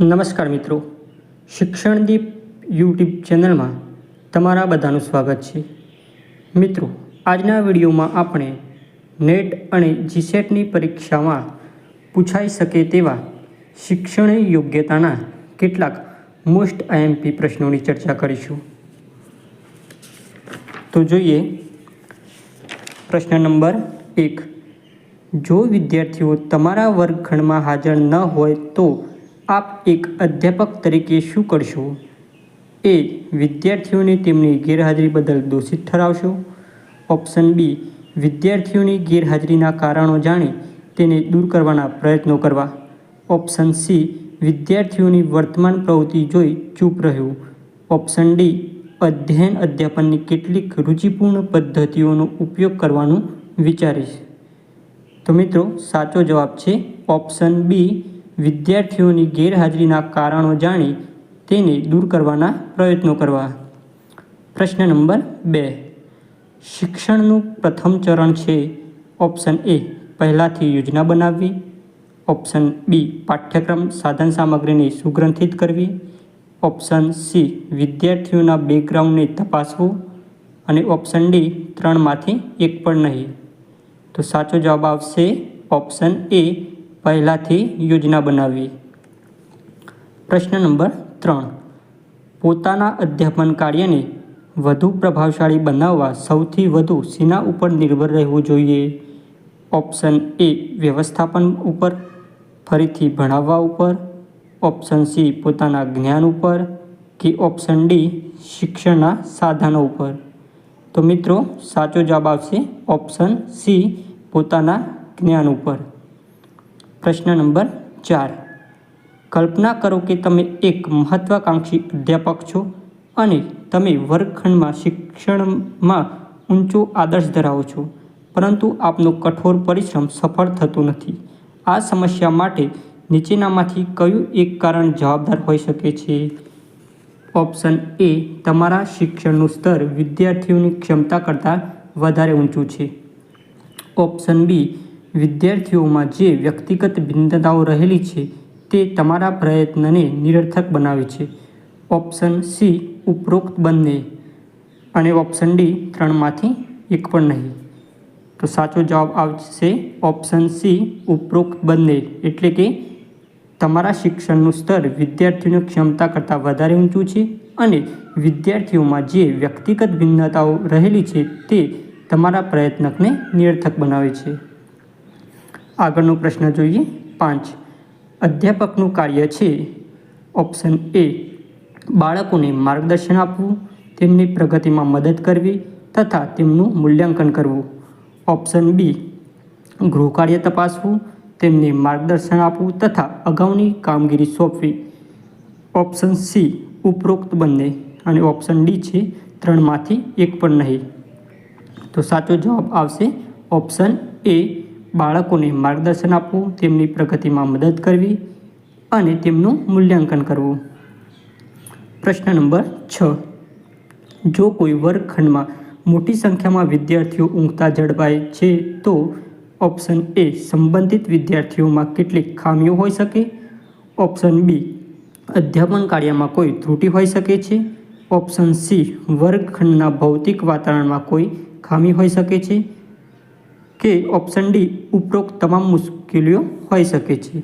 નમસ્કાર મિત્રો. શિક્ષણદીપ યુટ્યુબ ચેનલમાં તમારા બધાનું સ્વાગત છે. મિત્રો, આજના વિડીયોમાં આપણે નેટ અને જીસેટની પરીક્ષામાં પૂછાઈ શકે તેવા શિક્ષણ યોગ્યતાના કેટલાક મોસ્ટ આઈએમપી પ્રશ્નોની ચર્ચા કરીશું. તો જોઈએ, પ્રશ્ન નંબર એક. જો વિદ્યાર્થીઓ તમારા વર્ગખંડમાં હાજર ન હોય તો આપ એક અધ્યાપક તરીકે શું કરશો? એ, વિદ્યાર્થીઓને તેમની ગેરહાજરી બદલ દોષિત ઠરાવશો. ઓપ્શન બી, વિદ્યાર્થીઓની ગેરહાજરીના કારણો જાણી તેને દૂર કરવાના પ્રયત્નો કરવા. ઓપ્શન સી, વિદ્યાર્થીઓની વર્તમાન પ્રવૃત્તિ જોઈ ચૂપ રહ્યું. ઓપ્શન ડી, અધ્યયન અધ્યાપનની કેટલીક રુચિપૂર્ણ પદ્ધતિઓનો ઉપયોગ કરવાનું વિચારીશ. તો મિત્રો, સાચો જવાબ છે ઓપ્શન બી વિદ્યાર્થીઓની ગેરહાજરીના કારણો જાણી તેને દૂર કરવાના પ્રયત્નો કરવા. પ્રશ્ન નંબર બે. શિક્ષણનું પ્રથમ ચરણ છે ઓપ્શન એ, પહેલાંથી યોજના બનાવવી. ઓપ્શન બી, પાઠ્યક્રમ સાધન સામગ્રીને સુગ્રંથિત કરવી. ઓપ્શન સી, વિદ્યાર્થીઓના બેકગ્રાઉન્ડને તપાસવું. અને ઓપ્શન ડી, ત્રણમાંથી એક પણ નહીં. તો સાચો જવાબ આવશે ઓપ્શન એ પહેલાંથી યોજના બનાવવી પ્રશ્ન નંબર ત્રણ. પોતાના અધ્યાપન કાર્યને વધુ પ્રભાવશાળી બનાવવા સૌથી વધુ શેના ઉપર નિર્ભર રહેવું જોઈએ? ઓપ્શન એ, વ્યવસ્થાપન ઉપર, ફરીથી ભણાવવા ઉપર. ઓપ્શન સી, પોતાના જ્ઞાન ઉપર. કે ઓપ્શન ડી, શિક્ષણના સાધનો ઉપર. તો મિત્રો, સાચો જવાબ આવશે ઓપ્શન સી, પોતાના જ્ઞાન ઉપર. પ્રશ્ન નંબર ચાર. કલ્પના કરો કે તમે એક મહત્વાકાંક્ષી અધ્યાપક છો અને તમે વર્ગખંડમાં શિક્ષણમાં ઊંચો આદર્શ ધરાવો છો, પરંતુ આપનો કઠોર પરિશ્રમ સફળ થતો નથી. આ સમસ્યા માટે નીચેનામાંથી કયું એક કારણ જવાબદાર હોઈ શકે છે? ઓપ્શન એ, તમારા શિક્ષણનું સ્તર વિદ્યાર્થીઓની ક્ષમતા કરતાં વધારે ઊંચું છે. ઓપ્શન બી વિદ્યાર્થીઓમાં જે વ્યક્તિગત ભિન્નતાઓ રહેલી છે તે તમારા પ્રયત્નને નિરર્થક બનાવે છે. ઓપ્શન સી ઉપરોક્ત બંને અને ઓપ્શન ડી ત્રણમાંથી એક પણ નહીં. તો સાચો જવાબ આવશે ઓપ્શન સી ઉપરોક્ત બંને એટલે કે તમારા શિક્ષણનું સ્તર વિદ્યાર્થીઓની ક્ષમતા કરતાં વધારે ઊંચું છે અને વિદ્યાર્થીઓમાં જે વ્યક્તિગત ભિન્નતાઓ રહેલી છે તે તમારા પ્રયત્નને નિરર્થક બનાવે છે. આગળનો પ્રશ્ન જોઈએ. પાંચ. અધ્યાપકનું કાર્ય છે. ઓપ્શન એ, બાળકોને માર્ગદર્શન આપવું, તેમની પ્રગતિમાં મદદ કરવી તથા તેમનું મૂલ્યાંકન કરવું. ઓપ્શન બી, ગૃહકાર્ય તપાસવું, તેમને માર્ગદર્શન આપવું તથા અગાઉની કામગીરી સોંપવી. ઓપ્શન સી, ઉપરોક્ત બંને અને ઓપ્શન ડી છે, ત્રણમાંથી એક પણ નહીં. તો સાચો જવાબ આવશે ઓપ્શન એ બાળકોને માર્ગદર્શન આપવું, તેમની પ્રગતિમાં મદદ કરવી અને તેમનું મૂલ્યાંકન કરવું. પ્રશ્ન નંબર છ. જો કોઈ વર્ગખંડમાં મોટી સંખ્યામાં વિદ્યાર્થીઓ ઊંઘતા જળવાય છે, તો ઓપ્શન એ સંબંધિત વિદ્યાર્થીઓમાં કેટલીક ખામીઓ હોઈ શકે. ઓપ્શન બી, અધ્યાપન કાર્યમાં કોઈ ત્રુટિ હોઈ શકે છે. ઓપ્શન સી, વર્ગખંડના ભૌતિક વાતાવરણમાં કોઈ ખામી હોઈ શકે છે. કે ઓપ્શન ડી ઉપરોક્ત તમામ મુશ્કેલીઓ હોઈ શકે છે.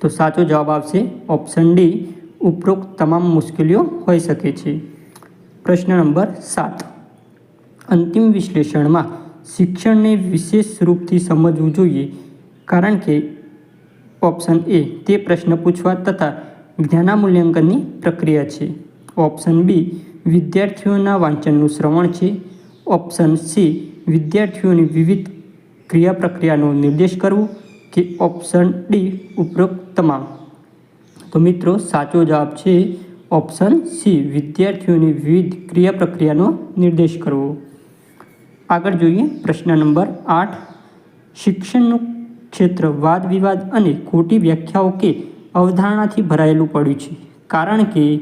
તો સાચો જવાબ આવશે ઓપ્શન ડી ઉપરોક્ત તમામ મુશ્કેલીઓ હોઈ શકે છે. પ્રશ્ન નંબર સાત. અંતિમ વિશ્લેષણમાં શિક્ષણને વિશેષ રૂપથી સમજવું જોઈએ કારણ કે ઓપ્શન એ તે પ્રશ્ન પૂછવા તથા જ્ઞાનામૂલ્યાંકનની પ્રક્રિયા છે. ઓપ્શન બી વિદ્યાર્થીઓના વાંચનનું શ્રવણ છે. ઓપ્શન સી વિદ્યાર્થીઓની વિવિધ ક્રિયા પ્રક્રિયાનો નિર્દેશ કરવો કે ઓપ્શન ડી ઉપરોક્ત તમામ. તો મિત્રો, સાચો જવાબ છે ઓપ્શન સી, વિદ્યાર્થીઓની વિવિધ ક્રિયા પ્રક્રિયાનો નિર્દેશ કરવો. આગળ જોઈએ પ્રશ્ન નંબર આઠ. શિક્ષણનું ક્ષેત્ર વાદ વિવાદ અને ખોટી વ્યાખ્યાઓ કે અવધારણાથી ભરાયેલું પડ્યું છે. કારણ કે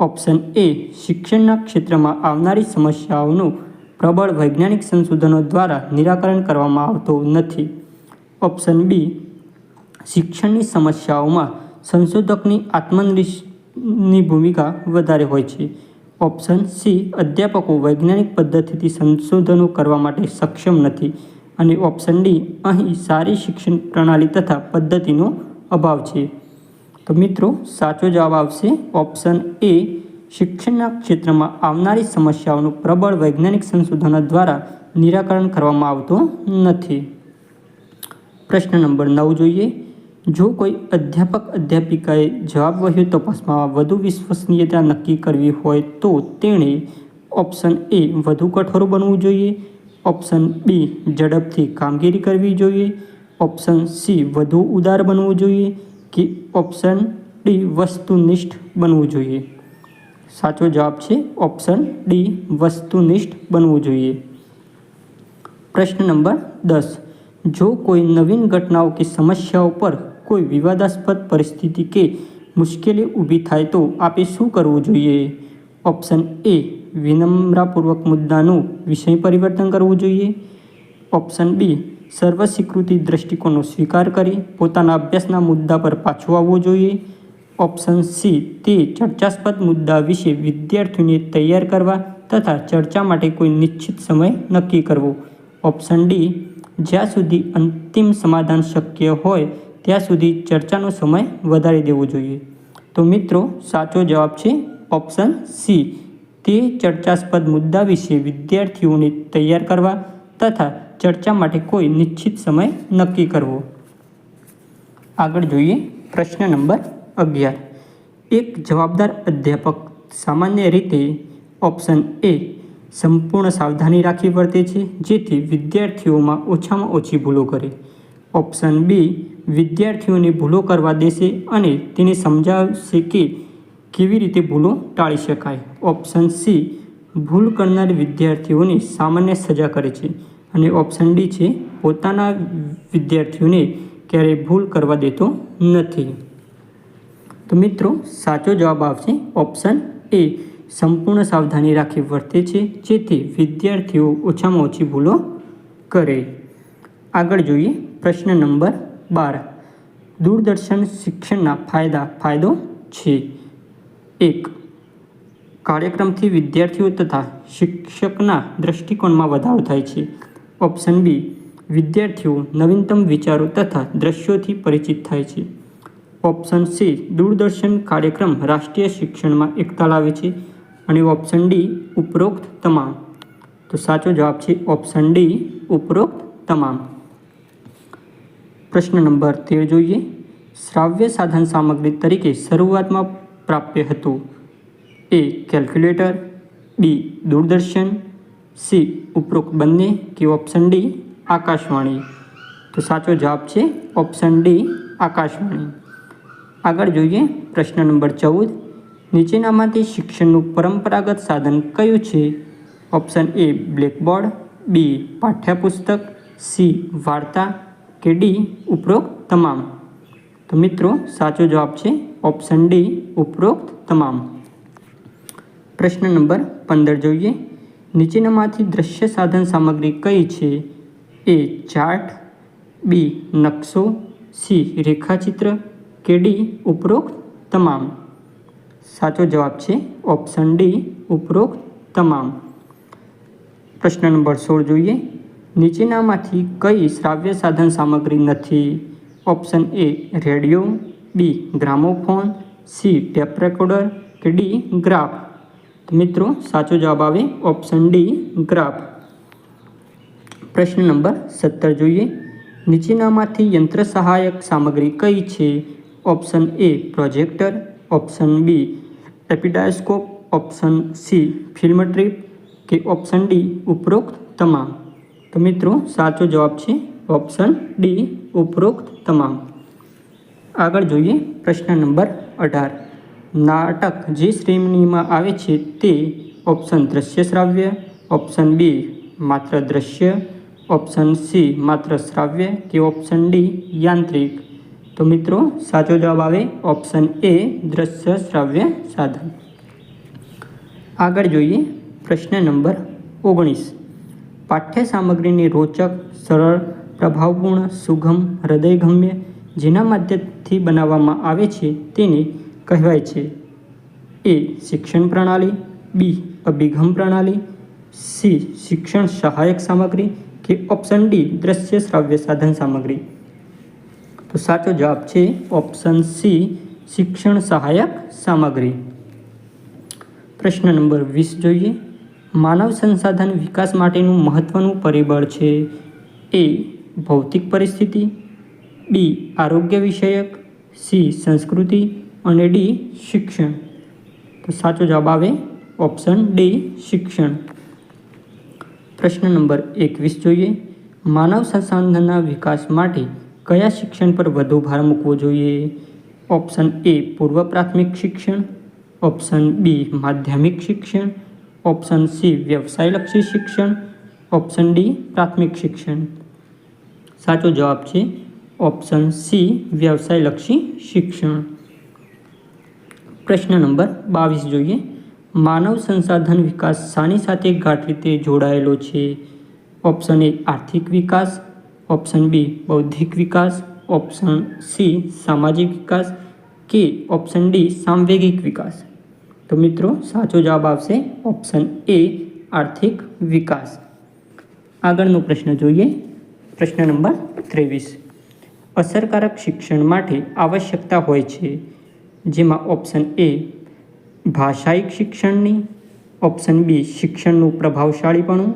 ઓપ્શન એ શિક્ષણના ક્ષેત્રમાં આવનારી સમસ્યાઓનું પ્રબળ વૈજ્ઞાનિક સંશોધનો દ્વારા નિરાકરણ કરવામાં આવતું નથી. ઓપ્શન બી, શિક્ષણની સમસ્યાઓમાં સંશોધકની આત્મનિશની ભૂમિકા વધારે હોય છે. ઓપ્શન સી, અધ્યાપકો વૈજ્ઞાનિક પદ્ધતિથી સંશોધનો કરવા માટે સક્ષમ નથી. અને ઓપ્શન ડી, અહીં સારી શિક્ષણ પ્રણાલી તથા પદ્ધતિનો અભાવ છે. તો મિત્રો, સાચો જવાબ આવશે ઓપ્શન એ શિક્ષણના ક્ષેત્રમાં આવનારી સમસ્યાઓનું પ્રબળ વૈજ્ઞાનિક સંશોધનો દ્વારા નિરાકરણ કરવામાં આવતું નથી. પ્રશ્ન નંબર નવ જોઈએ. જો કોઈ અધ્યાપક, અધ્યાપિકાએ જવાબ વહ્યો તપાસમાં વધુ વિશ્વસનીયતા નક્કી કરવી હોય તો તેણે ઓપ્શન એ વધુ કઠોર બનવું જોઈએ. ઓપ્શન બી ઝડપથી કામગીરી કરવી જોઈએ. ઓપ્શન સી વધુ ઉદાર બનવું જોઈએ કે ઓપ્શન ડી વસ્તુનિષ્ઠ બનવું જોઈએ. સાચો જવાબ છે ઓપ્શન ડી, વસ્તુનિષ્ઠ બનવું જોઈએ. પ્રશ્ન નંબર દસ. જો કોઈ નવીન ઘટનાઓ કે સમસ્યાઓ પર કોઈ વિવાદાસ્પદ પરિસ્થિતિ કે મુશ્કેલી ઊભી થાય તો આપે શું કરવું જોઈએ? ઓપ્શન એ વિનમ્રપૂર્વક મુદ્દાનું વિષય પરિવર્તન કરવું જોઈએ. ઓપ્શન બી, સર્વસ્વીકૃતિ દ્રષ્ટિકોણનો સ્વીકાર કરી પોતાના અભ્યાસના મુદ્દા પર પાછું આવવું જોઈએ. ઓપ્શન સી તે ચર્ચાસ્પદ મુદ્દા વિશે વિદ્યાર્થીઓને તૈયાર કરવા તથા ચર્ચા માટે કોઈ નિશ્ચિત સમય નક્કી કરવો. ઓપ્શન ડી, જ્યાં સુધી અંતિમ સમાધાન શક્ય હોય, ત્યાં સુધી ચર્ચાનો સમય વધારી દેવો જોઈએ. તો મિત્રો, સાચો જવાબ છે ઓપ્શન સી. તે ચર્ચાસ્પદ મુદ્દા વિશે વિદ્યાર્થીઓને તૈયાર કરવા તથા ચર્ચા માટે કોઈ નિશ્ચિત સમય નક્કી કરવો. આગળ જોઈએ પ્રશ્ન નંબર અગિયાર. એક જવાબદાર અધ્યાપક. સામાન્ય રીતે ઓપ્શન એ સંપૂર્ણ સાવધાની રાખી વર્તે છે, જેથી વિદ્યાર્થીઓમાં ઓછામાં ઓછી ભૂલો કરે. ઓપ્શન બી વિદ્યાર્થીઓને ભૂલો કરવા દેશે અને તેને સમજાવશે કે કેવી રીતે ભૂલો ટાળી શકાય. ઓપ્શન સી ભૂલ કરનાર વિદ્યાર્થીઓને સામાન્ય સજા કરે છે અને ઓપ્શન ડી છે, પોતાના વિદ્યાર્થીઓને ક્યારેય ભૂલ કરવા દેતો નથી. તો મિત્રો, સાચો જવાબ આવશે ઓપ્શન એ સંપૂર્ણ સાવધાની રાખી વર્તે છે, જેથી વિદ્યાર્થીઓ ઓછામાં ઓછી ભૂલો કરે. આગળ જોઈએ પ્રશ્ન નંબર બાર. દૂરદર્શન શિક્ષણના ફાયદા, ફાયદો છે. એક. કાર્યક્રમથી વિદ્યાર્થીઓ તથા શિક્ષકના દૃષ્ટિકોણમાં વધારો થાય છે. ઓપ્શન બી વિદ્યાર્થીઓ નવીનતમ વિચારો તથા દ્રશ્યોથી પરિચિત થાય છે. ઓપ્શન સી, દૂરદર્શન કાર્યક્રમ રાષ્ટ્રીય શિક્ષણમાં એકતા લાવે છે અને ઓપ્શન ડી, ઉપરોક્ત તમામ. તો સાચો જવાબ છે ઓપ્શન ડી, ઉપરોક્ત તમામ. પ્રશ્ન નંબર તેર જોઈએ. શ્રાવ્ય સાધન સામગ્રી તરીકે શરૂઆતમાં પ્રાપ્ય હતું. A, calculator. B, Doordarshan. C, ઉપરોક્ત બંને કે ઓપ્શન ડી, આકાશવાણી. તો સાચો જવાબ છે ઓપ્શન ડી, આકાશવાણી. આગળ જોઈએ પ્રશ્ન નંબર ચૌદ. નીચેનામાંથી શિક્ષણનું પરંપરાગત સાધન કયું છે? ઓપ્શન એ બ્લેકબોર્ડ, બી પાઠ્યપુસ્તક, સી વાર્તા કે ડી ઉપરોક્ત તમામ. તો મિત્રો, સાચો જવાબ છે ઓપ્શન ડી ઉપરોક્ત તમામ. પ્રશ્ન નંબર પંદર જોઈએ. નીચેનામાંથી દ્રશ્ય સાધન સામગ્રી કઈ છે? એ ચાર્ટ, બી નકશો, સી રેખાચિત્ર કે ડી ઉપરોક્ત તમામ? સાચો જવાબ છે ઓપ્શન ડી ઉપરોક્ત તમામ. પ્રશ્ન નંબર સોળ જોઈએ. નીચેનામાંથી કઈ શ્રાવ્ય સાધન સામગ્રી નથી? Option A radio, B gramophone, C tape recorder, કે ડી ગ્રાફ? મિત્રો, સાચો જવાબ આવે ઓપ્શન ડી ગ્રાફ. પ્રશ્ન નંબર સત્તર જોઈએ. નીચેનામાંથી યંત્ર સહાયક સામગ્રી કઈ છે? Option A projector option B epidiascope option C film strip કે ઓપ્શન ડી ઉપરોક્ત તમામ તો મિત્રો સાચો જવાબ છે ઓપ્શન ડી ઉપરોક્ત તમામ આગળ જોઈએ પ્રશ્ન નંબર અઢાર. નાટક જે શ્રેણીમાં આવે છે તે ઓપ્શન દ્રશ્ય શ્રાવ્ય, ઓપ્શન બી માત્ર દ્રશ્ય, ઓપ્શન સી માત્ર શ્રાવ્ય, કે ઓપ્શન ડી યાંત્રિક. તો મિત્રો, સાચો જવાબ આવે ઓપ્શન એ દ્રશ્ય શ્રાવ્ય સાધન. આગળ જોઈએ પ્રશ્ન નંબર ઓગણીસ. પાઠ્ય સામગ્રીની રોચક, સરળ, પ્રભાવપૂર્ણ, સુગમ, હૃદયગમ્ય જેના માધ્યમથી બનાવવામાં આવે છે તેને કહેવાય છે એ શિક્ષણ પ્રણાલી, બી અભિગમ પ્રણાલી, સી શિક્ષણ સહાયક સામગ્રી કે ઓપ્શન ડી દ્રશ્ય શ્રાવ્ય સાધન સામગ્રી. તો સાચો જવાબ છે ઓપ્શન સી શિક્ષણ સહાયક સામગ્રી. પ્રશ્ન નંબર વીસ જોઈએ. માનવ સંસાધન વિકાસ માટેનું મહત્વનું પરિબળ છે એ ભૌતિક પરિસ્થિતિ બી આરોગ્ય વિષયક સી સંસ્કૃતિ અને ડી શિક્ષણ. તો સાચો જવાબ આવે ઓપ્શન ડી શિક્ષણ. પ્રશ્ન નંબર એકવીસ જોઈએ. માનવ સંસાધનના વિકાસ માટે કયા શિક્ષણ પર વધુ ભાર મૂકવો જોઈએ? ઓપ્શન એ પૂર્વ પ્રાથમિક શિક્ષણ, ઓપ્શન બી માધ્યમિક શિક્ષણ, ઓપ્શન સી વ્યવસાયલક્ષી શિક્ષણ, ઓપ્શન ડી પ્રાથમિક શિક્ષણ. સાચો જવાબ છે ઓપ્શન સી વ્યવસાયલક્ષી શિક્ષણ. પ્રશ્ન નંબર બાવીસ જોઈએ. માનવ સંસાધન વિકાસ શાની સાથે ગાઢ રીતે જોડાયેલો છે? ઓપ્શન એ આર્થિક વિકાસ ઓપ્શન બી બૌદ્ધિક વિકાસ, ઓપ્શન સી સામાજિક વિકાસ, કે ઓપ્શન ડી સાંવેગિક વિકાસ. તો મિત્રો, સાચો જવાબ આવશે ઓપ્શન એ આર્થિક વિકાસ. આગળનો પ્રશ્ન જોઈએ. પ્રશ્ન નંબર ત્રેવીસ. અસરકારક શિક્ષણ માટે આવશ્યકતા હોય છે. જેમાં ઓપ્શન એ ભાષાયિક શિક્ષણની, ઓપ્શન બી શિક્ષણનું પ્રભાવશાળીપણું,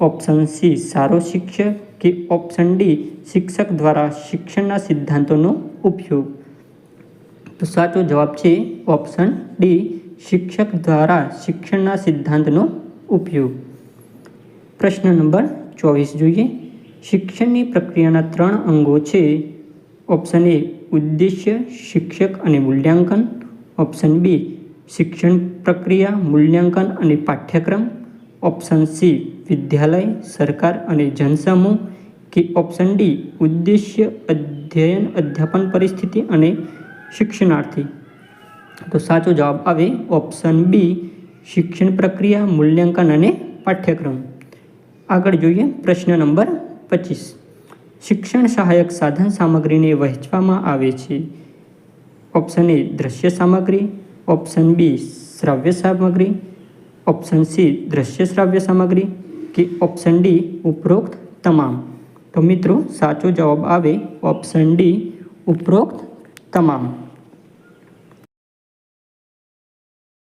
ઓપ્શન સી સારો શિક્ષક કે ઓપ્શન ડી શિક્ષક દ્વારા શિક્ષણના સિદ્ધાંતોનો ઉપયોગ. તો સાચો જવાબ છે ઓપ્શન ડી શિક્ષક દ્વારા શિક્ષણના સિદ્ધાંતનો ઉપયોગ. પ્રશ્ન નંબર ચોવીસ જોઈએ. શિક્ષણની પ્રક્રિયાના ત્રણ અંગો છે. ઓપ્શન એ ઉદ્દેશ્ય, શિક્ષક અને મૂલ્યાંકન. ઓપ્શન બી શિક્ષણ પ્રક્રિયા, મૂલ્યાંકન અને પાઠ્યક્રમ. ઓપ્શન સી, વિદ્યાલય, સરકાર અને જનસમૂહ કે ઓપ્શન ડી, ઉદ્દેશ્ય, અધ્યયન, અધ્યાપન પરિસ્થિતિ અને શિક્ષણાર્થી. તો સાચો જવાબ આવે ઓપ્શન બી, શિક્ષણ પ્રક્રિયા, મૂલ્યાંકન અને પાઠ્યક્રમ. આગળ જોઈએ પ્રશ્ન નંબર પચીસ. શિક્ષણ સહાયક સાધન સામગ્રીને વહેંચવામાં આવે છે. ઓપ્શન એ દ્રશ્ય સામગ્રી, ઓપ્શન બી, શ્રાવ્ય સામગ્રી ઓપ્શન સી દ્રશ્ય શ્રાવ્ય સામગ્રી કે ઓપ્શન ડી ઉપરોક્ત તમામ? તો મિત્રો સાચો જવાબ આવે ઓપ્શન ડી ઉપરોક્ત તમામ.